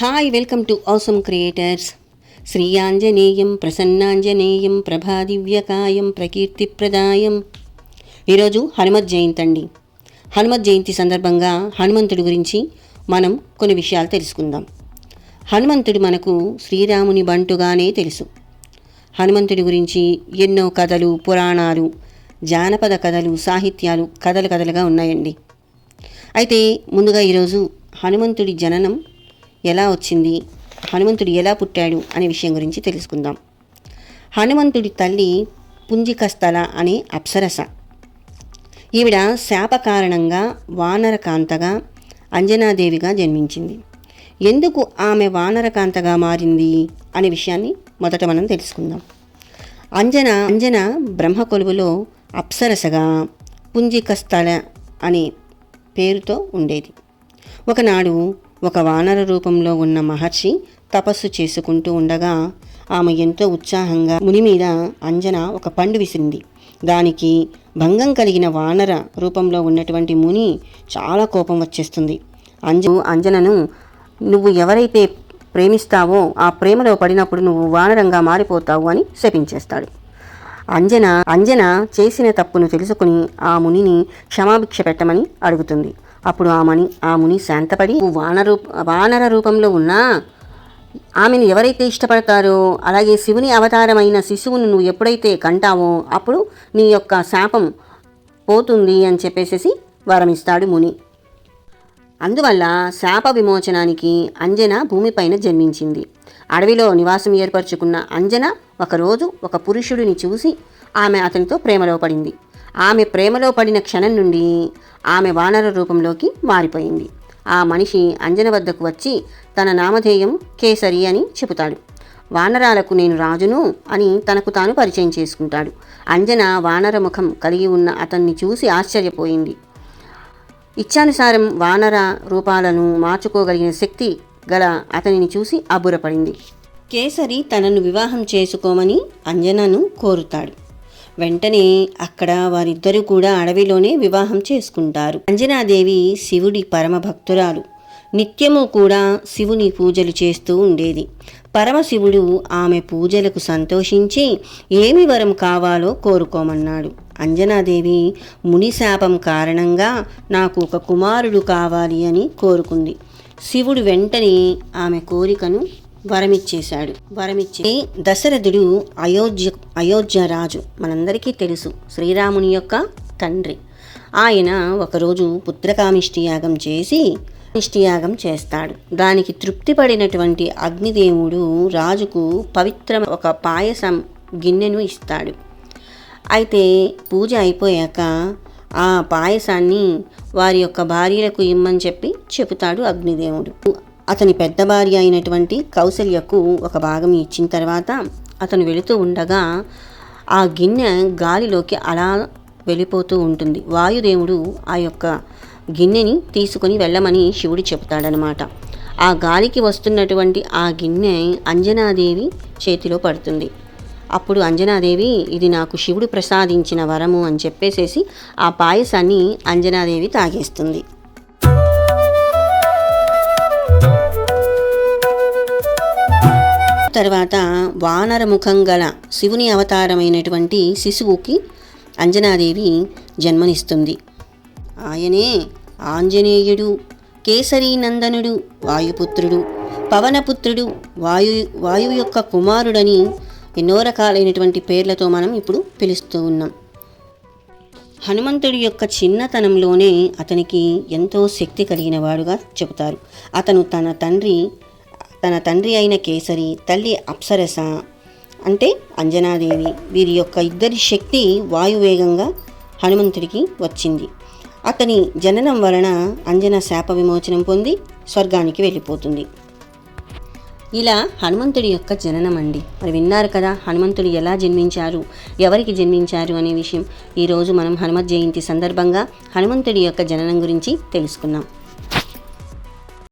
Hi welcome to awesome creators Shri Anjaneyam ప్రసన్నాంజనేయం ప్రభాదివ్యకాయం ప్రకీర్తిప్రదాయం ఈరోజు హనుమత్ జయంతి అండి. హనుమత్ జయంతి సందర్భంగా హనుమంతుడి గురించి మనం కొన్ని విషయాలు తెలుసుకుందాం. హనుమంతుడు మనకు శ్రీరాముని బంటుగానే తెలుసు. హనుమంతుడి గురించి ఎన్నో కథలు పురాణాలు జానపద కథలు సాహిత్యాలు కథలు కథలుగా ఉన్నాయండి. అయితే ముందుగా ఈరోజు హనుమంతుడి జననం ఎలా వచ్చింది? హనుమంతుడు ఎలా పుట్టాడు? అనే విషయం గురించి తెలుసుకుందాం. హనుమంతుడి తల్లి పుంజికస్థల అనే అప్సరస. ఈవిడ శాప కారణంగా వానరకాంతగా అంజనాదేవిగా జన్మించింది. ఎందుకు ఆమె వానరకాంతగా మారింది? అనే విషయాన్ని మొదట మనం తెలుసుకుందాం. అంజన అంజన బ్రహ్మ కొలువులో అప్సరసగా పుంజికస్థల అనే పేరుతో ఉండేది. ఒకనాడు ఒక వానర రూపంలో ఉన్న మహర్షి తపస్సు చేసుకుంటూ ఉండగా ఆమె ఎంతో ఉత్సాహంగా ముని మీద అంజన ఒక పండు విసిరింది. దానికి భంగం కలిగిన వానర రూపంలో ఉన్నటువంటి ముని చాలా కోపం వచ్చేస్తుంది. అంజ అంజనను నువ్వు ఎవరైతే ప్రేమిస్తావో ఆ ప్రేమలో పడినప్పుడు నువ్వు వానరంగా మారిపోతావు అని శపించేస్తాడు. అంజన అంజన చేసిన తప్పును తెలుసుకుని ఆ మునిని క్షమాభిక్ష పెట్టమని అడుగుతుంది. అప్పుడు ఆ మని ఆ ముని శాంతపడి "నువ్వు వానర వానర రూపంలో ఉన్నా ఆమెను ఎవరైతే ఇష్టపడతారో అలాగే శివుని అవతారమైన శిశువును నువ్వు ఎప్పుడైతే కంటావో అప్పుడు నీ యొక్క శాపం పోతుంది అని చెప్పేసేసి వరమిస్తాడు ముని. అందువల్ల శాప విమోచనానికి అంజన భూమిపైన జన్మించింది. అడవిలో నివాసం ఏర్పరచుకున్న అంజన ఒకరోజు ఒక పురుషుడిని చూసి ఆమె అతనితో ప్రేమలో పడింది. ఆమె ప్రేమలో పడిన క్షణం నుండి ఆమె వానర రూపంలోకి మారిపోయింది. ఆ మనిషి అంజన వద్దకు వచ్చి తన నామధేయం కేసరి అని చెబుతాడు. వానరాలకు నేను రాజును అని తనకు తాను పరిచయం చేసుకుంటాడు. అంజన వానర ముఖం కలిగి ఉన్న అతన్ని చూసి ఆశ్చర్యపోయింది. ఇచ్చానుసారం వానర రూపాలను మార్చుకోగలిగిన శక్తి గల అతనిని చూసి అబ్బురపడింది. కేసరి తనను వివాహం చేసుకోమని అంజనను కోరుతాడు. వెంటనే అక్కడ వారిద్దరూ కూడా అడవిలోనే వివాహం చేసుకుంటారు. అంజనాదేవి శివుడి పరమ భక్తురాలు నిత్యము కూడా శివుని పూజలు చేస్తూ ఉండేది. పరమశివుడు ఆమె పూజలకు సంతోషించి ఏమి వరం కావాలో కోరుకోమన్నాడు. అంజనాదేవి మునిశాపం కారణంగా నాకు ఒక కుమారుడు కావాలి అని కోరుకుంది. శివుడు వెంటనే ఆమె కోరికను వరమిచ్చేశాడు. వరమిచ్చే దశరథుడు అయోధ్య అయోధ్య రాజు మనందరికీ తెలుసు శ్రీరాముని యొక్క తండ్రి. ఆయన ఒకరోజు పుత్రకామిష్టి యాగం చేసి నిష్టియాగం చేస్తాడు. దానికి తృప్తి పడినటువంటి అగ్నిదేవుడు రాజుకు పవిత్ర ఒక పాయసం గిన్నెను ఇస్తాడు. అయితే పూజ అయిపోయాక ఆ పాయసాన్ని వారి యొక్క భార్యలకు ఇమ్మని చెప్పి చెబుతాడు అగ్నిదేవుడు. అతని పెద్ద భార్య అయినటువంటి కౌశల్యకు ఒక భాగం ఇచ్చిన తర్వాత అతను వెళుతూ ఉండగా ఆ గిన్నె గాలిలోకి అలా వెళ్ళిపోతూ ఉంటుంది. వాయుదేవుడు ఆ యొక్క గిన్నెని తీసుకొని వెళ్ళమని శివుడు చెప్తాడనమాట ఆ గాలికి వస్తున్నటువంటి ఆ గిన్నె అంజనాదేవి చేతిలో పడుతుంది. అప్పుడు అంజనాదేవి ఇది నాకు శివుడు ప్రసాదించిన వరము అని చెప్పేసేసి ఆ పాయసాన్ని అంజనాదేవి తాగేస్తుంది. తర్వాత వానర ముఖం గల శివుని అవతారమైనటువంటి శిశువుకి అంజనాదేవి జన్మనిస్తుంది. ఆయనే ఆంజనేయుడు కేసరీనందనుడు వాయుపుత్రుడు పవనపుత్రుడు వాయు వాయువు యొక్క కుమారుడని ఎన్నో రకాలైనటువంటి పేర్లతో మనం ఇప్పుడు పిలుస్తూ ఉన్నాం. హనుమంతుడి యొక్క చిన్నతనంలోనే అతనికి ఎంతో శక్తి కలిగిన వాడుగా చెబుతారు. అతను తన తండ్రి తన తండ్రి అయిన కేసరి తల్లి అప్సరస అంటే అంజనాదేవి. వీరి యొక్క ఇద్దరి శక్తి వాయువేగంగా హనుమంతుడికి వచ్చింది. అతని జననం వలన అంజన శాప విమోచనం పొంది స్వర్గానికి వెళ్ళిపోతుంది. ఇలా హనుమంతుడి యొక్క జననం అండి మరి విన్నారు కదా హనుమంతుడు ఎలా జన్మించారు ఎవరికి జన్మించారు అనే విషయం. ఈరోజు మనం హనుమత్ జయంతి సందర్భంగా హనుమంతుడి యొక్క జననం గురించి తెలుసుకున్నాం